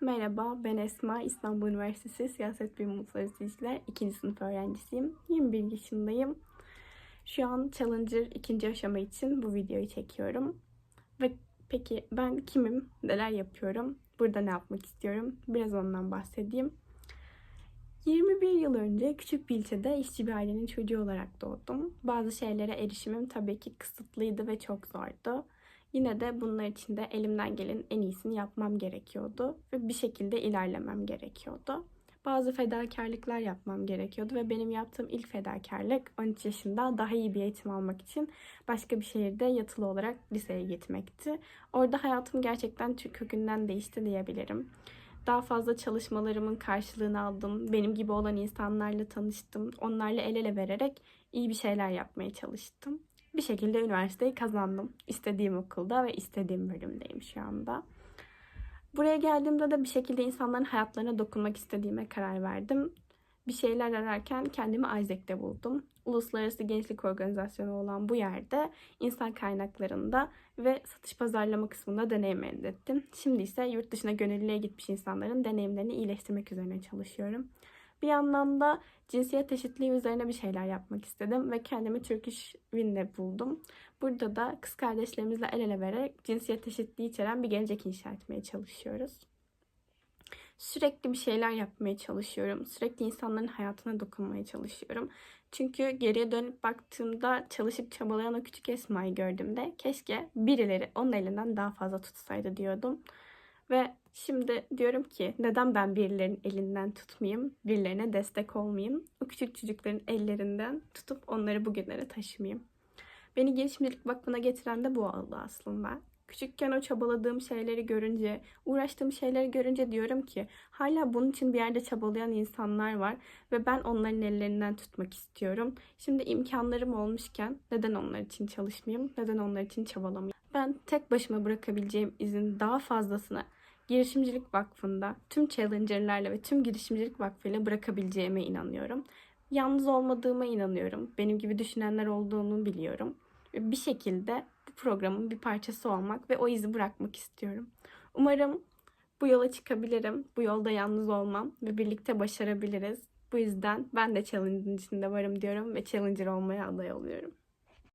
Merhaba, ben Esma. İstanbul Üniversitesi Siyaset Bilimi Uluslararası İlişkiler 2. sınıf öğrencisiyim. 21 yaşındayım. Şu an Challenger ikinci aşama için bu videoyu çekiyorum. Ve peki ben kimim, neler yapıyorum, burada ne yapmak istiyorum? Biraz ondan bahsedeyim. 21 yıl önce küçük bir ilçede işçi bir ailenin çocuğu olarak doğdum. Bazı şeylere erişimim tabii ki kısıtlıydı ve çok zordu. Yine de bunlar için de elimden gelen en iyisini yapmam gerekiyordu ve bir şekilde ilerlemem gerekiyordu. Bazı fedakarlıklar yapmam gerekiyordu ve benim yaptığım ilk fedakarlık 13 yaşında daha iyi bir eğitim almak için başka bir şehirde yatılı olarak liseye gitmekti. Orada hayatım gerçekten kökünden değişti diyebilirim. Daha fazla çalışmalarımın karşılığını aldım. Benim gibi olan insanlarla tanıştım. Onlarla el ele vererek iyi bir şeyler yapmaya çalıştım bir şekilde üniversiteyi kazandım. İstediğim okulda ve istediğim bölümdeyim şu anda. Buraya geldiğimde de bir şekilde insanların hayatlarına dokunmak istediğime karar verdim. Bir şeyler ararken kendimi Isaac'te buldum. Uluslararası Gençlik Organizasyonu olan bu yerde insan kaynaklarında ve satış pazarlama kısmında deneyim elde ettim. Şimdi ise yurt dışına gönüllüye gitmiş insanların deneyimlerini iyileştirmek üzerine çalışıyorum. Bir yandan da cinsiyet eşitliği üzerine bir şeyler yapmak istedim ve kendimi Turkish Win'de buldum. Burada da kız kardeşlerimizle el ele vererek cinsiyet eşitliği içeren bir gelecek inşa etmeye çalışıyoruz. Sürekli bir şeyler yapmaya çalışıyorum. Sürekli insanların hayatına dokunmaya çalışıyorum. Çünkü geriye dönüp baktığımda çalışıp çabalayan o küçük Esma'yı gördüğümde keşke birileri onun elinden daha fazla tutsaydı diyordum. Ve şimdi diyorum ki neden ben birilerinin elinden tutmayayım, birilerine destek olmayayım, o küçük çocukların ellerinden tutup onları bugünlere taşımayayım. Beni Gelişimcilik Vakfı'na getiren de bu oldu aslında. Küçükken o çabaladığım şeyleri görünce, uğraştığım şeyleri görünce diyorum ki hala bunun için bir yerde çabalayan insanlar var ve ben onların ellerinden tutmak istiyorum. Şimdi imkanlarım olmuşken neden onlar için çalışmayayım, neden onlar için çabalamayayım? Ben tek başıma bırakabileceğim izin daha fazlasını Girişimcilik Vakfı'nda tüm challenger'larla ve tüm Girişimcilik Vakfı'yla bırakabileceğime inanıyorum. Yalnız olmadığıma inanıyorum. Benim gibi düşünenler olduğunu biliyorum. Bir şekilde bu programın bir parçası olmak ve o izi bırakmak istiyorum. Umarım bu yola çıkabilirim. Bu yolda yalnız olmam ve birlikte başarabiliriz. Bu yüzden ben de challenge'ın içinde varım diyorum ve challenger olmaya aday oluyorum.